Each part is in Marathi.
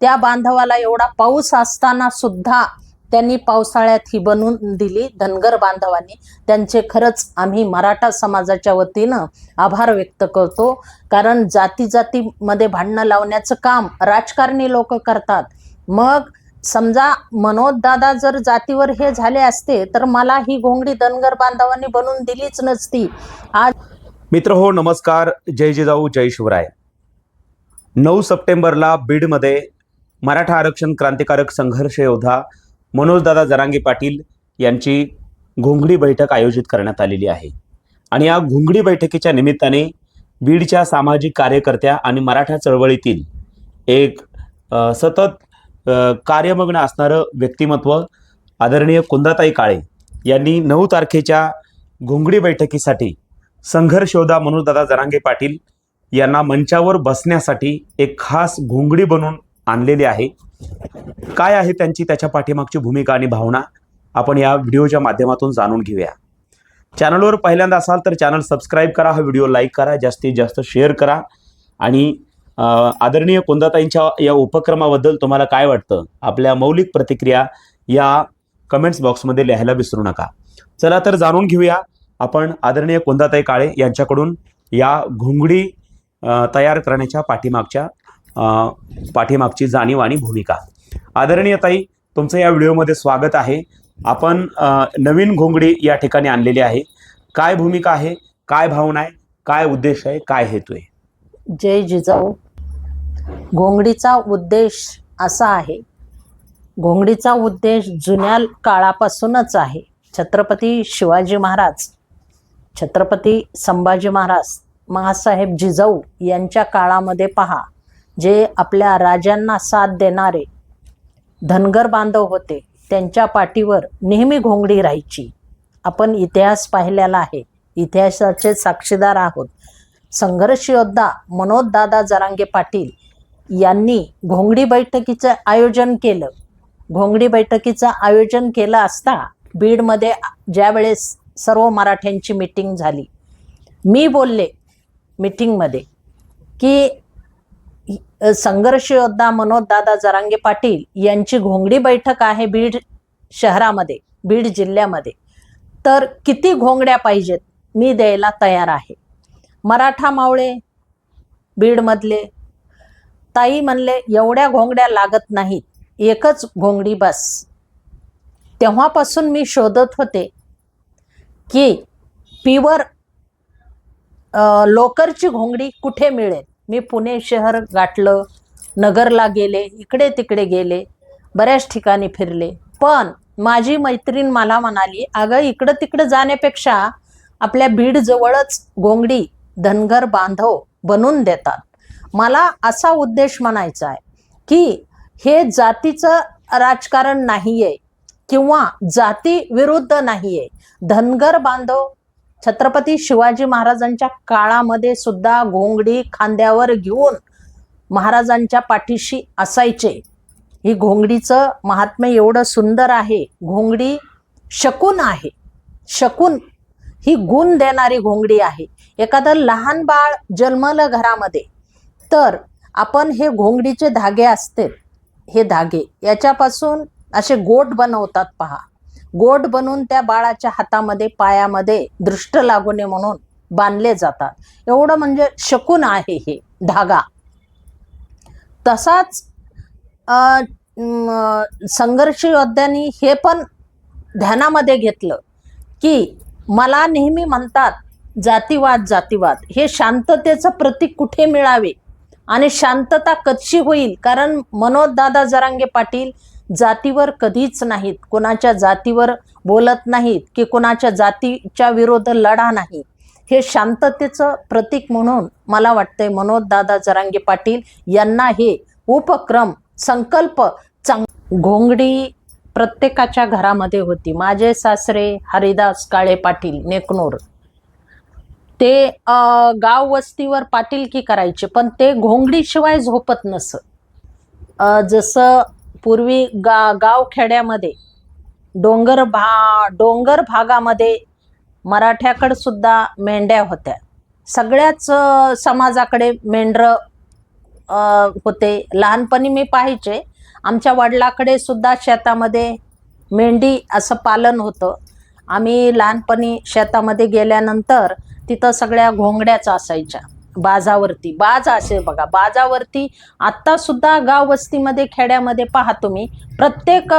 त्या बांधवाला एवढा पाऊस असताना सुद्धा त्यांनी पावसाळ्यात ही बनवून दिली धनगर बांधवांनी. त्यांचे खरंच आम्ही मराठा समाजाच्या वतीनं आभार व्यक्त करतो. कारण जाती जातीमध्ये भांडणं लावण्याचं काम राजकारणी लोक करतात. मग समजा मनोज दादा जर जातीवर हे झाले असते तर मला ही घोंगडी धनगर बांधवांनी बनवून दिलीच नसती. आज मित्र हो नमस्कार. जय जिजाऊ जय शिवराय. नऊ सप्टेंबरला बीडमध्ये मराठा आरक्षण क्रांतिकारक संघर्ष योद्धा मनोजदादा जरांगे पाटील यांची घोंगडी बैठक आयोजित करण्यात आलेली आहे. आणि या घोंगडी बैठकीच्या निमित्ताने बीडच्या सामाजिक कार्यकर्त्या आणि मराठा चळवळीतील एक सतत कार्यमग्न असणारं व्यक्तिमत्व आदरणीय कुंदाताई काळे यांनी नऊ तारखेच्या घोंगडी बैठकीसाठी संघर्ष मनोजदादा जरांगे पाटील यांना मंचावर बसण्यासाठी एक खास घोंगडी बनवून आणलेली आहे. काय आहे त्यांची त्याच्या पाठीमागची भूमिका आणि भावना? आपण या व्हिडिओच्या माध्यमातून जाणून घेऊया. चॅनलवर पहिल्यांदा असाल तर चॅनल सबस्क्राईब करा हा व्हिडिओ लाईक करा जास्तीत जास्त शेअर करा. आणि आदरणीय कुंदाताईंच्या या उपक्रमाबद्दल तुम्हाला काय वाटतं? आपल्या मौलिक प्रतिक्रिया या कमेंट्स बॉक्समध्ये लिहायला विसरू नका. चला तर जाणून घेऊया आपण आदरणीय कुंदाताई काळे यांच्याकडून या घोंगडी तयार करण्याच्या पाठीमागच्या पाठीमागची जाणीव आणि भूमिका. आदरणीय ताई तुमचं या व्हिडिओमध्ये स्वागत आहे. आपण नवीन घोंगडी या ठिकाणी आणलेली आहे. काय भूमिका आहे? काय भावना आहे? काय उद्देश आहे? काय हेतू आहे? जय जिजाऊ. घोंगडीचा उद्देश असा आहे. घोंगडीचा उद्देश जुन्या काळापासूनच आहे. छत्रपती शिवाजी महाराज छत्रपती संभाजी महाराज महासाहेब जिजाऊ यांच्या काळामध्ये पहा. जे आपल्या राजांना साथ देणारे धनगर बांधव होते त्यांच्या पाठीवर नेहमी घोंगडी राहायची. आपण इतिहास पाहिलेला आहे. इतिहासाचे साक्षीदार आहोत. संघर्ष योद्धा मनोजदादा जरांगे पाटील यांनी घोंगडी बैठकीचं आयोजन केलं. घोंगडी बैठकीचं आयोजन केलं असता बीडमध्ये ज्यावेळेस सर्व मराठ्यांची मीटिंग झाली. मी बोलले मीटिंगमध्ये की संघर्ष योद्धा मनोजदादा जरांगे पाटील यांची घोंगडी बैठक आहे बीड शहरामध्ये बीड जिल्ह्यामध्ये. तर किती घोंगड्या पाहिजेत? मी द्यायला तयार आहे. मराठा मावळे बीडमधले. ताई म्हणले एवढ्या घोंगड्या लागत नाहीत. एकच घोंगडी बस. तेव्हापासून मी शोधत होते की पिवर लोकरची घोंगडी कुठे मिळेल? मी पुणे शहर गाठलं नगरला गेले इकडे तिकडे गेले बऱ्याच ठिकाणी फिरले. पण माझी मैत्रीण मला म्हणाली अगं इकडं तिकडं जाण्यापेक्षा आपल्या बीड जवळच धनगर बांधव बनवून देतात. मला असा उद्देश म्हणायचा आहे की हे जातीचं राजकारण नाही आहे किंवा जाती विरुद्ध नाही आहे धनगर बांधव छत्रपती शिवाजी महाराजांच्या काळामध्ये सुद्धा घोंगडी खांद्यावर घेऊन महाराजांच्या पाठीशी असायचे. ही घोंगडीचं महात्म्य एवढं सुंदर आहे. घोंगडी शकून आहे. शकून ही गुण देणारी घोंगडी आहे. एखादं लहान बाळ जन्मलं घरामध्ये तर आपण हे घोंगडीचे धागे असते. हे धागे याच्यापासून असे गोट बनवतात पहा. गोट बनवून त्या बाळाच्या हातामध्ये पायामध्ये दृष्ट लागू नये म्हणून बांधले जातात. एवढं म्हणजे शकून आहे हे धागा. तसाच संघर्ष योद्ध्यांनी हे पण ध्यानामध्ये घेतलं की मला नेहमी म्हणतात जातीवाद जातीवाद. हे शांततेचं प्रतीक कुठे मिळावे? आणि शांतता कशी होईल? कारण मनोज दादा जरांगे पाटील जातीवर कधीच नाहीत. कोणाच्या जातीवर बोलत नाहीत की कोणाच्या जातीच्या विरोध लढा नाही. हे शांततेचं प्रतीक म्हणून मला वाटतंय मनोज दादा जरांगे पाटील यांना हे उपक्रम संकल्प चांग घोंगडी प्रत्येकाच्या घरामध्ये होती. माझे सासरे हरिदास काळे पाटील नेकनूर. ते गाव वस्तीवर पाटीलकी करायचे पण ते घोंगडीशिवाय झोपत नसत. जसं पूर्वी गा गाव खेड्यामध्ये डोंगर भा डोंगर भागामध्ये मराठ्याकडे सुद्धा मेंढ्या होत्या. सगळ्याच समाजाकडे मेंढरं होते. लहानपणी मी पाहायचे. आमच्या वडिलाकडे सुद्धा शेतामध्ये मेंढी असं पालन होतं. आम्ही लहानपणी शेतामध्ये गेल्यानंतर तिथं सगळ्या घोंगड्याच असायच्या. बाजावरती. बाज असे बघा. बाजावरती आता सुद्धा गाव वस्तीमध्ये खेड्यामध्ये पहा तुम्ही. प्रत्येक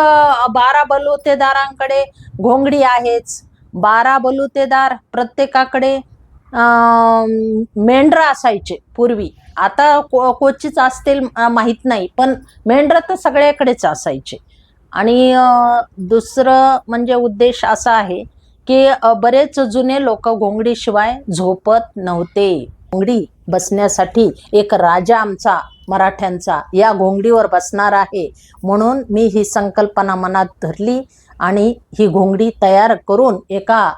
बारा बलुतेदारांकडे घोंगडी आहेच. बारा बलुतेदार प्रत्येकाकडे अं, मेंढरं असायचे पूर्वी. आता को कोचीच असतील माहीत नाही. पण मेंढरं तर सगळ्याकडेच असायचे. आणि दुसरं म्हणजे उद्देश असा आहे की बरेच जुने लोक घोंगडीशिवाय झोपत नव्हते. घोंगडी बसण्यासाठी एक राजा आमचा मराठ्यांचा या घोंगडीवर बसणार आहे. म्हणून मी ही संकल्पना मनात धरली आणि ही घोंगडी तयार करून एका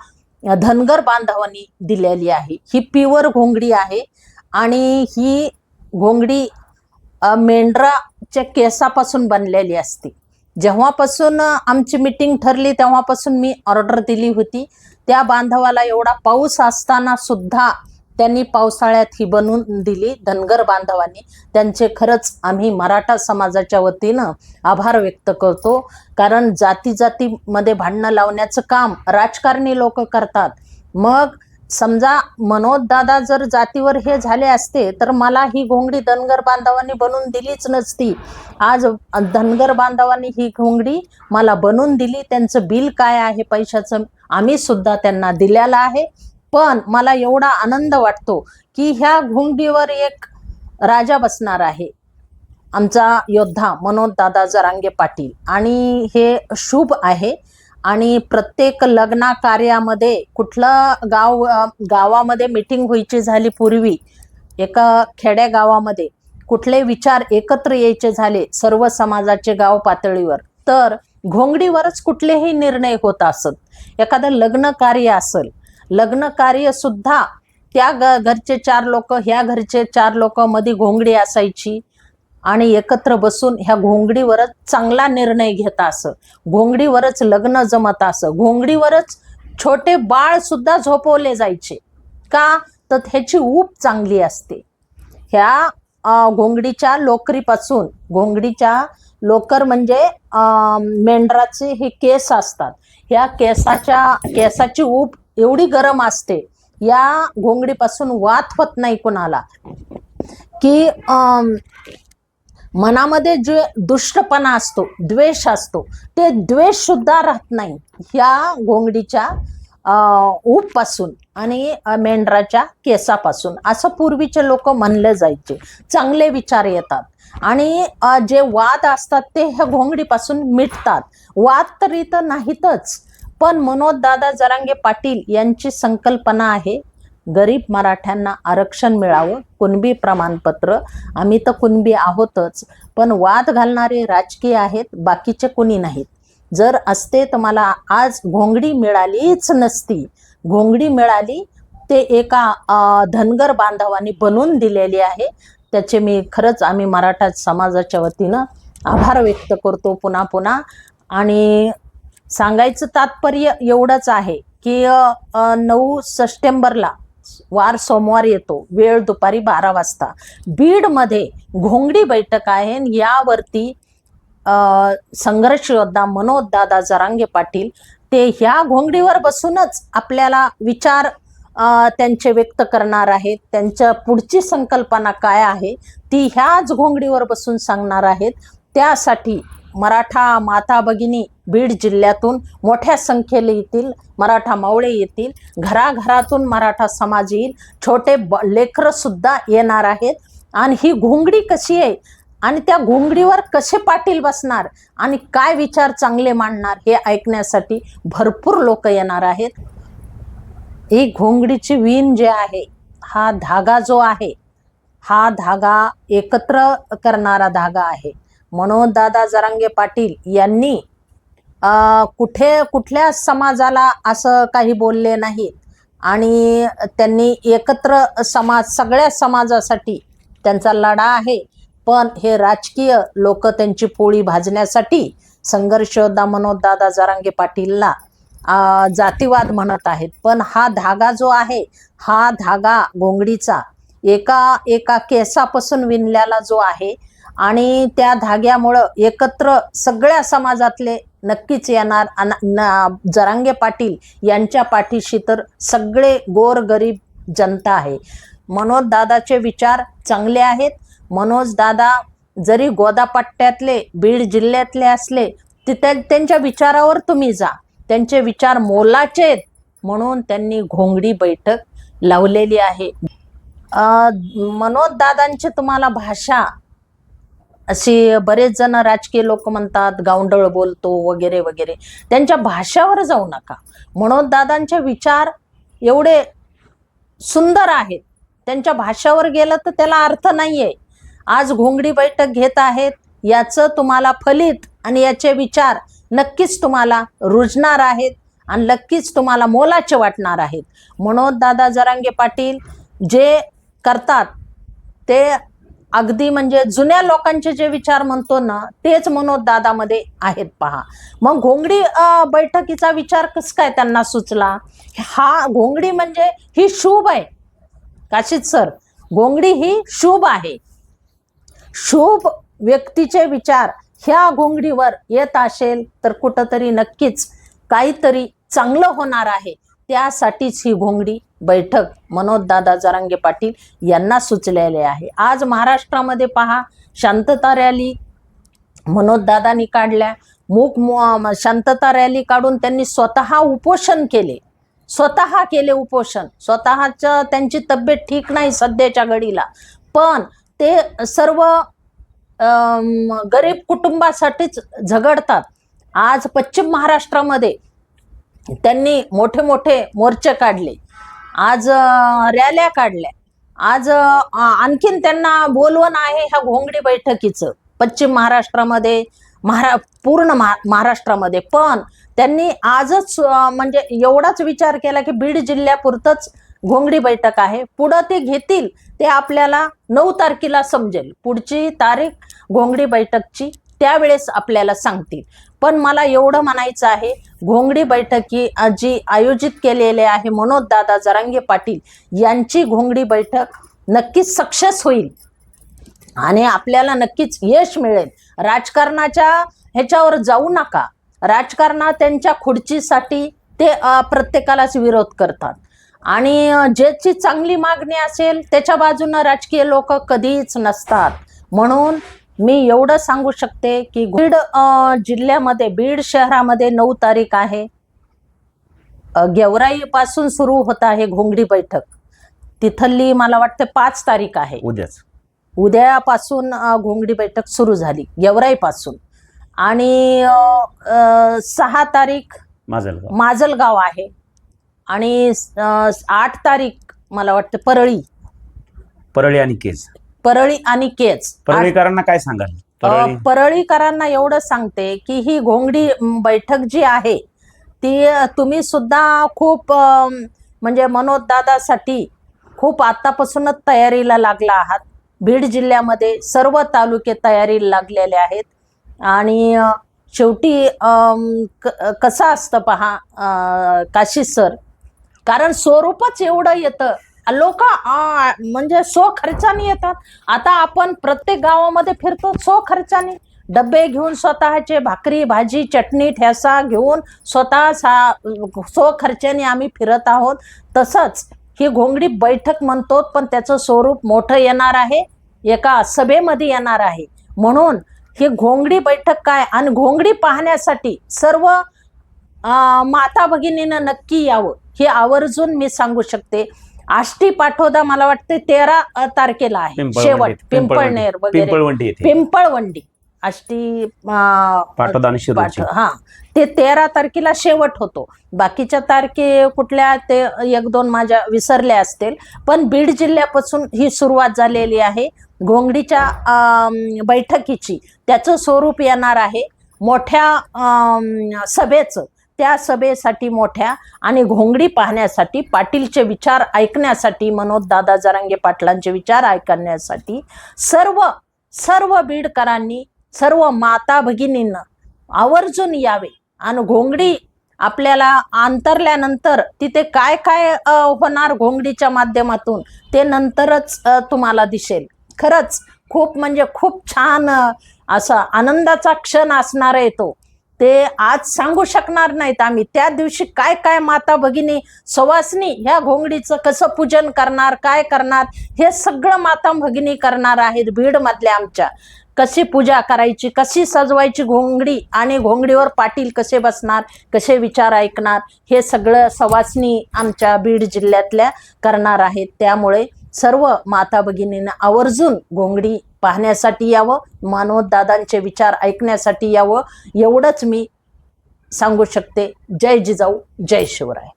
धनगर बांधवांनी दिलेली आहे. ही प्युअर घोंगडी आहे आणि ही घोंगडी मेंढराच्या केसापासून बनलेली असते. जेव्हापासून आमची मिटिंग ठरली तेव्हापासून मी ऑर्डर दिली होती. त्या बांधवाला एवढा पाऊस असताना सुद्धा त्यांनी पावसाळ्यात ही बनवून दिली धनगर बांधवांनी. त्यांचे खरंच आम्ही मराठा समाजाच्या वतीनं आभार व्यक्त करतो. कारण जाती जातीमध्ये भांडणं लावण्याचं काम राजकारणी लोक करतात. मग समजा मनोज दादा जर जातीवर हे झाले असते तर मला ही घोंगडी धनगर बांधवांनी बनवून दिलीच नसती. आज धनगर बांधवांनी ही घोंगडी मला बनवून दिली. त्यांचं बिल काय आहे? पैशाचं आम्ही सुद्धा त्यांना दिलेलं आहे. पण मला एवढा आनंद वाटतो की ह्या घोंगडीवर एक राजा बसणार आहे. आमचा योद्धा मनोज दादा जरांगे पाटील. आणि हे शुभ आहे. आणि प्रत्येक लग्ना कार्यामध्ये कुठलं गाव गावामध्ये मिटिंग व्हायची झाली पूर्वी एका खेड्या गावामध्ये कुठले विचार एकत्र यायचे झाले सर्व समाजाचे गाव पातळीवर तर घोंगडीवरच कुठलेही निर्णय होत असत. एखादं लग्न कार्य असेल लग्न कार्य सुद्धा त्या ग घरचे चार लोक ह्या घरचे चार लोक मध्ये घोंगडी असायची. आणि एकत्र बसून ह्या घोंगडीवरच चांगला निर्णय घेता असं. घोंगडीवरच लग्न जमत असं. घोंगडीवरच छोटे बाळ सुद्धा झोपवले जायचे. का? तर ह्याची ऊब चांगली असते. ह्या घोंगडीच्या लोकरीपासून घोंगडीच्या लोकर म्हणजे मेंढराचे हे केस असतात. ह्या केसाच्या केसाची ऊब एवढी गरम असते. या घोंगडीपासून वात होत नाही कोणाला. की मनामध्ये जे दुष्टपणा असतो द्वेष असतो ते द्वेष सुद्धा राहत नाही. ह्या घोंगडीच्या ऊपपासून आणि मेंढराच्या केसापासून. असं पूर्वीचे लोक म्हणले जायचे. चांगले विचार येतात. आणि जे वाद असतात ते ह्या घोंगडीपासून मिटतात. वाद तरी तर नाहीतच. पण मनोजदादा जरांगे पाटील यांची संकल्पना आहे गरीब मराठ्यांना आरक्षण मिळावं कुणबी प्रमाणपत्र. आम्ही तर कुणबी आहोतच पण वाद घालणारे राजकीय आहेत बाकीचे कुणी नाहीत. जर असते तर मला आज घोंगडी मिळालीच नसती. घोंगडी मिळाली ते एका धनगर बांधवांनी बनवून दिलेली आहे. त्याचे मी खरंच आम्ही मराठा समाजाच्या वतीनं आभार व्यक्त करतो पुन्हा पुन्हा. आणि सांगायचं तात्पर्य एवढंच आहे की नऊ सप्टेंबरला वार सोमवार येतो वेळ दुपारी बारा वाजता. बीडमध्ये घोंगडी बैठक आहे आणि यावरती संघर्ष योद्धा मनोज दादा जरांगे पाटील ते ह्या घोंगडीवर बसूनच आपल्याला विचार त्यांचे व्यक्त करणार आहेत. त्यांच्या पुढची संकल्पना काय आहे ती ह्याच घोंगडीवर बसून सांगणार आहेत. त्यासाठी मराठा माता भगिनी बीड जिल्ह्यातून मोठ्या संख्येने येतील. मराठा मावळे येतील. घराघरातून मराठा समाज येईल. छोटे ब लेकरंसुद्धा येणार आहेत. आणि ही घोंगडी कशी आहे? आणि त्या घोंगडीवर कसे पाटील बसणार? आणि काय विचार चांगले मांडणार? हे ऐकण्यासाठी भरपूर लोक येणार आहेत. ही घोंगडीची विण जे आहे हा धागा जो आहे हा धागा एकत्र करणारा धागा आहे. मनोजदादा जरांगे पाटील यांनी कुठे कुठल्या समाजाला असं काही बोलले नाहीत? आणि त्यांनी एकत्र समाज सगळ्या समाजासाठी त्यांचा लढा आहे. पण हे राजकीय लोक त्यांची पोळी भाजण्यासाठी संघर्ष योद्धा मनोज दादा जरांगे पाटीलला. जातीवाद म्हणत आहेत. पण हा धागा जो आहे हा धागा घोंगडीचा एका एका केसापासून विणलेला जो आहे आणि त्या धाग्यामुळं एकत्र सगळ्या समाजातले नक्कीच येणार. जरांगे पाटील यांच्या पाठीशी तर सगळे गोरगरीब जनता आहे. मनोज दादाचे विचार चांगले आहेत. मनोज दादा जरी गोदापट्ट्यातले बीड जिल्ह्यातले असले तिथे त्यांच्या विचारावर तुम्ही जा. त्यांचे विचार मोलाचे आहेत. म्हणून त्यांनी घोंगडी बैठक लावलेली आहे. मनोज दादांची तुम्हाला भाषा असे बरेच जण राजकीय लोक म्हणतात गावंडळ बोलतो वगैरे वगैरे. त्यांच्या भाषावर जाऊ नका. म्हणून दादांचे विचार एवढे सुंदर आहेत. त्यांच्या भाषावर गेलं तर त्याला अर्थ नाहीये. आज घोंगडी बैठक घेत आहेत. याचं तुम्हाला फलित आणि याचे विचार नक्कीच तुम्हाला रुजणार आहेत आणि नक्कीच तुम्हाला मोलाचे वाटणार आहेत. मनोज दादा जरांगे पाटील जे करतात ते अगदी म्हणजे जुन्या लोकांचे जे विचार म्हणतो ना तेच मनोज दादामध्ये आहेत पहा. मग घोंगडी बैठकीचा विचार कस काय त्यांना सुचला? हा घोंगडी म्हणजे ही शुभ आहे. काशीत सर घोंगडी ही शुभ आहे. शुभ व्यक्तीचे विचार ह्या घोंगडीवर येत असेल तर कुठंतरी नक्कीच काहीतरी चांगलं होणार आहे. त्यासाठीच ही घोंगडी बैठक मनोजदादा जरांगे पाटील यांना सुचलेले आहे. आज महाराष्ट्रामध्ये पहा शांतता रॅली मनोजदादांनी काढल्या. मूक शांतता रॅली काढून त्यांनी स्वतः उपोषण केले. स्वतः केले उपोषण. स्वतःचं त्यांची तब्येत ठीक नाही सध्याच्या घडीला. पण ते सर्व गरीब कुटुंबासाठीच झगडतात. आज पश्चिम महाराष्ट्रामध्ये त्यांनी मोठे मोठे मोर्चे काढले. आज रॅल्या काढल्या. आज आणखीन त्यांना बोलवण आहे ह्या घोंगडी बैठकीचं. पश्चिम महाराष्ट्रामध्ये महारा पूर्ण महा महाराष्ट्रामध्ये. पण त्यांनी आजच म्हणजे एवढाच विचार केला की बीड जिल्ह्यापुरतंच घोंगडी बैठक आहे. पुढं ते घेतील ते आपल्याला नऊ तारखेला समजेल. पुढची तारीख घोंगडी बैठकची. त्यावेळेस आपल्याला सांगतील. पण मला एवढं म्हणायचं आहे घोंगडी बैठकी जी आयोजित केलेली आहे मनोज दादा जरांगे पाटील यांची घोंगडी बैठक नक्कीच सक्सेस होईल. आणि आपल्याला नक्कीच यश मिळेल. राजकारणाच्या ह्याच्यावर जाऊ नका. राजकारणा त्यांच्या खुर्चीसाठी ते प्रत्येकालाच विरोध करतात. आणि ज्याची चांगली मागणी असेल त्याच्या बाजूनं राजकीय लोक कधीच नसतात. म्हणून मी एवढं सांगू शकते की बीड जिल्ह्यामध्ये बीड शहरामध्ये नऊ तारीख आहे. अ, गेवराई पासून सुरू होत आहे घोंगडी बैठक. तिथली मला वाटते पाच तारीख आहे. उद्याच. उद्यापासून घोंगडी बैठक सुरू झाली गेवराईपासून. आणि सहा तारीख माझं माजलगाव आहे. आणि आठ तारीख मला वाटतं परळी. परळी आणि केज. परळी आणि केज. परळीकरांना काय सांगाल? परळी. परळीकरांना एवढं सांगते की ही घोंगडी म, बैठक जी आहे ती अ, तुम्ही सुद्धा खूप अ, म्हणजे मनोज दादासाठी खूप आतापासूनच तयारीला लागला आहात. बीड जिल्ह्यामध्ये सर्व तालुके तयारीला लागलेले आहेत. आणि अ, शेवटी अम, क- कसं असतं पहा अ, काशी सर? कारण स्वरूपच एवढं येतं. लोक म्हणजे सो खर्चाने येतात. आता आपण प्रत्येक गावामध्ये फिरतो सो खर्चाने. डबे घेऊन स्वतःचे भाकरी भाजी चटणी ठेसा घेऊन स्वतः सा सो खर्चाने आम्ही फिरत आहोत. तसंच ही घोंगडी बैठक म्हणतो पण त्याचं स्वरूप मोठं येणार आहे. एका सभेमध्ये येणार आहे. म्हणून ही घोंगडी बैठक काय? आणि घोंगडी पाहण्यासाठी सर्व माता भगिनीनं नक्की यावं. हे आवर्जून मी सांगू शकते. आष्टी पाठोदा मला वाटते तेरा तारखेला आहे. शेवट पिंपळनेर वगैरे. पिंपळवंडी आष्टी हा. ते तेरा तारखेला शेवट होतो. बाकीच्या तारखे कुठल्या ते एक दोन माझ्या विसरल्या असतील. पण बीड जिल्ह्यापासून ही सुरुवात झालेली आहे. घोंगडीच्या बैठकीची त्याचं स्वरूप येणार आहे. मोठ्या सभेचं त्या सभेसाठी मोठ्या आणि घोंगडी पाहण्यासाठी पाटीलचे विचार ऐकण्यासाठी मनोज दादा जरांगे पाटलांचे विचार ऐकण्यासाठी सर्व सर्व बीडकरांनी सर्व माता भगिनींना आवर्जून यावे. आणि घोंगडी आपल्याला अंतरल्यानंतर तिथे काय काय होणार घोंगडीच्या माध्यमातून ते नंतरच तुम्हाला दिसेल. खरंच खूप म्हणजे खूप छान असा आनंदाचा क्षण असणार आहे तो. ते आज सांगू शकणार नाहीत आम्ही. त्या दिवशी काय काय माता भगिनी सवासनी ह्या घोंगडीचं कसं पूजन करणार काय करणार हे सगळं माता भगिनी करणार आहेत बीडमधल्या आमच्या. कशी पूजा करायची कशी सजवायची घोंगडी आणि घोंगडीवर पाटील कसे बसणार कसे विचार ऐकणार हे सगळं सवासनी आमच्या बीड जिल्ह्यातल्या करणार आहेत. त्यामुळे सर्व माता भगिनींना आवर्जून घोंगडी पाहण्यासाठी यावं मानवत दादांचे विचार ऐकण्यासाठी यावं एवढंच मी सांगू शकते. जय जिजाऊ जय शिवराय.